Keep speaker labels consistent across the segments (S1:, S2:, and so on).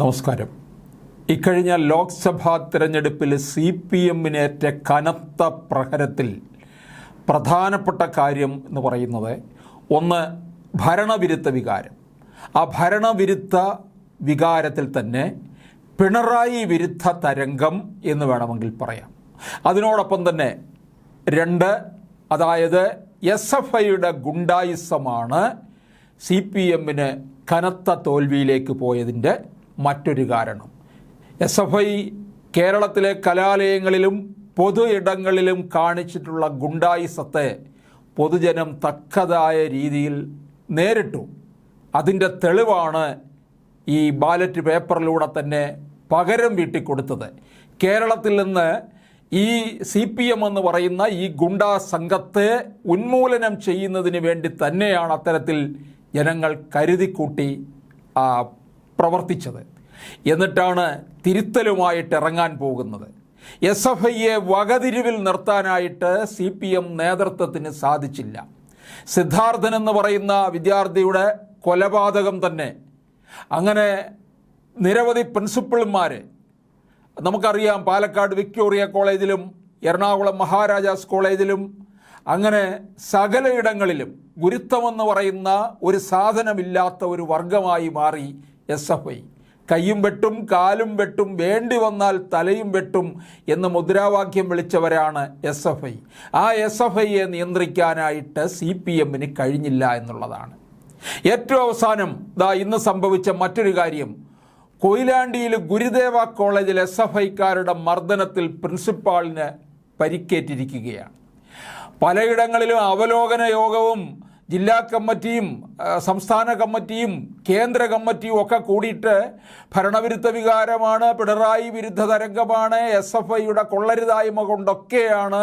S1: നമസ്കാരം. ഇക്കഴിഞ്ഞ ലോക്സഭാ തിരഞ്ഞെടുപ്പിൽ സി പി എമ്മിനേറ്റ കനത്ത പ്രഹരത്തിൽ പ്രധാനപ്പെട്ട കാര്യം എന്ന് പറയുന്നത് ഒന്ന് ഭരണവിരുദ്ധ വികാരം. ആ ഭരണവിരുദ്ധ വികാരത്തിൽ തന്നെ പിണറായി വിരുദ്ധ തരംഗം എന്ന് വേണമെങ്കിൽ പറയാം. അതിനോടൊപ്പം തന്നെ രണ്ട് അതായത് എസ് എഫ് ഐയുടെ ഗുണ്ടായിസമാണ് സി പി എമ്മിന് കനത്ത തോൽവിയിലേക്ക് പോയതിന്റെ മറ്റൊരു കാരണം. എസ് എഫ് ഐ കേരളത്തിലെ കലാലയങ്ങളിലും പൊതു ഇടങ്ങളിലും കാണിച്ചിട്ടുള്ള ഗുണ്ടായിസത്തെ പൊതുജനം തക്കതായ രീതിയിൽ നേരിട്ടു. അതിന്റെ തെളിവാണ് ഈ ബാലറ്റ് പേപ്പറിലൂടെ തന്നെ പകരം വീട്ടിക്കൊടുത്തത്. കേരളത്തിൽ നിന്ന് ഈ സി പി എം എന്ന് പറയുന്ന ഈ ഗുണ്ടാ സംഘത്തെ ഉന്മൂലനം ചെയ്യുന്നതിന് വേണ്ടി തന്നെയാണ് അത്തരത്തിൽ ജനങ്ങൾ കരുതിക്കൂട്ടി പ്രവർത്തിച്ചത്. എന്നിട്ടാണ് തിരുത്തലുമായിട്ട് ഇറങ്ങാൻ പോകുന്നത്. എസ് എഫ് ഐയെ വകതിരിവിൽ നിർത്താനായിട്ട് സി പി എം നേതൃത്വത്തിന് സാധിച്ചില്ല. സിദ്ധാർത്ഥൻ എന്ന് പറയുന്ന വിദ്യാർത്ഥിയുടെ കൊലപാതകം തന്നെ. അങ്ങനെ നിരവധി പ്രിൻസിപ്പിൾമാർ നമുക്കറിയാം പാലക്കാട് വിക്ടോറിയ കോളേജിലും എറണാകുളം മഹാരാജാസ് കോളേജിലും അങ്ങനെ സകലയിടങ്ങളിലും ഗുരുത്വമെന്ന് പറയുന്ന ഒരു സാധനമില്ലാത്ത ഒരു വർഗമായി മാറി എസ് എഫ് ഐ കയ്യും വെട്ടും കാലും വെട്ടും വേണ്ടി വന്നാൽ തലയും വെട്ടും എന്ന് മുദ്രാവാക്യം വിളിച്ചവരാണ് എസ് എഫ് ഐ ആ എസ് എഫ് ഐയെ നിയന്ത്രിക്കാനായിട്ട് സി പി എമ്മിന് കഴിഞ്ഞില്ല എന്നുള്ളതാണ്. ഏറ്റവും അവസാനം ദാ ഇന്ന് സംഭവിച്ച മറ്റൊരു കാര്യം. കൊയിലാണ്ടിയിൽ ഗുരുദേവ കോളേജിൽ എസ് എഫ് ഐക്കാരുടെ മർദ്ദനത്തിൽ പ്രിൻസിപ്പാളിന് പരിക്കേറ്റിരിക്കുകയാണ്. പലയിടങ്ങളിലും അവലോകന യോഗവും ജില്ലാ കമ്മിറ്റിയും സംസ്ഥാന കമ്മിറ്റിയും കേന്ദ്ര കമ്മിറ്റിയും ഒക്കെ കൂടിയിട്ട് ഭരണവിരുദ്ധ വികാരമാണ് പിണറായി വിരുദ്ധ തരംഗമാണ് എസ് എഫ് ഐയുടെ കൊള്ളരുതായ്മ കൊണ്ടൊക്കെയാണ്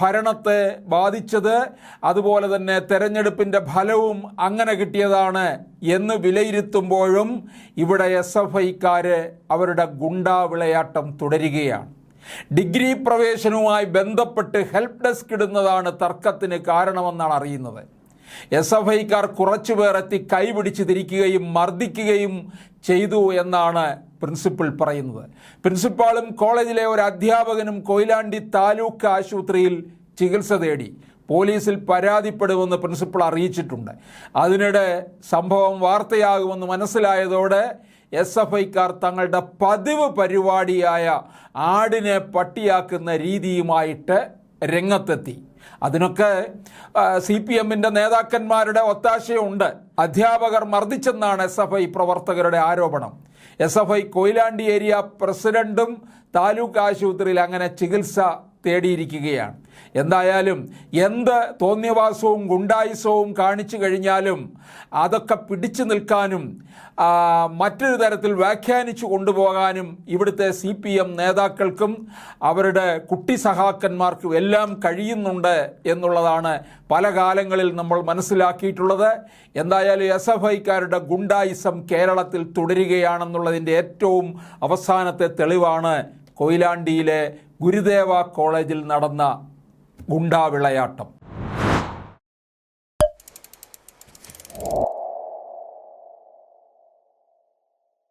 S1: ഭരണത്തെ ബാധിച്ചത്. അതുപോലെ തന്നെ തെരഞ്ഞെടുപ്പിന്റെ ഫലവും അങ്ങനെ കിട്ടിയതാണ് എന്ന് വിലയിരുത്തുമ്പോഴും ഇവിടെ എസ് എഫ് ഐക്കാർ അവരുടെ ഗുണ്ടാ വിളയാട്ടം തുടരുകയാണ്. ഡിഗ്രി പ്രവേശനവുമായി ബന്ധപ്പെട്ട് ഹെൽപ്പ് ഡെസ്ക് ഇടുന്നതാണ് തർക്കത്തിന് കാരണമെന്നാണ് അറിയുന്നത്. എസ് എഫ് ഐക്കാർ കുറച്ചു എത്തി കൈപിടിച്ച് തിരിക്കുകയും മർദ്ദിക്കുകയും ചെയ്തു എന്നാണ് പ്രിൻസിപ്പൽ പറയുന്നത്. പ്രിൻസിപ്പാളും കോളേജിലെ ഒരു അധ്യാപകനും കൊയിലാണ്ടി താലൂക്ക് ആശുപത്രിയിൽ ചികിത്സ തേടി. പോലീസിൽ പരാതിപ്പെടുമെന്ന് പ്രിൻസിപ്പൾ അറിയിച്ചിട്ടുണ്ട്. അതിനിടെ സംഭവം വാർത്തയാകുമെന്ന് മനസ്സിലായതോടെ എസ് എഫ് ഐക്കാർ തങ്ങളുടെ പതിവ് പരിപാടിയായ ആടിനെ പട്ടിയാക്കുന്ന രീതിയുമായിട്ട് രംഗത്തെത്തി. അതിനൊക്കെ സി പി എമ്മിന്റെ നേതാക്കന്മാരുടെ ഒത്താശയുണ്ട്. അധ്യാപകർ മർദ്ദിച്ചെന്നാണ് എസ് എഫ് ഐ പ്രവർത്തകരുടെ ആരോപണം. S F I Koyilandy area പ്രസിഡന്റും താലൂക്ക് ആശുപത്രിയിൽ അങ്ങനെ ചികിത്സ തേടിയിരിക്കുകയാണ്. എന്തായാലും എന്ത് തോന്നിയവാസവും ഗുണ്ടായുസവും കാണിച്ചു കഴിഞ്ഞാലും അതൊക്കെ പിടിച്ചു നിൽക്കാനും മറ്റൊരു തരത്തിൽ വ്യാഖ്യാനിച്ചു കൊണ്ടുപോകാനും ഇവിടുത്തെ സി പി എം നേതാക്കൾക്കും അവരുടെ കുട്ടി സഹാക്കന്മാർക്കും എല്ലാം കഴിയുന്നുണ്ട് എന്നുള്ളതാണ് പല കാലങ്ങളിൽ നമ്മൾ മനസ്സിലാക്കിയിട്ടുള്ളത്. എന്തായാലും എസ് എഫ് ഐക്കാരുടെ ഗുണ്ടായിസം കേരളത്തിൽ തുടരുകയാണെന്നുള്ളതിന്റെ ഏറ്റവും അവസാനത്തെ തെളിവാണ് കൊയിലാണ്ടിയിലെ ഗുരുദേവ കോളേജിൽ നടന്ന ഗുണ്ടാവിളയാട്ടം.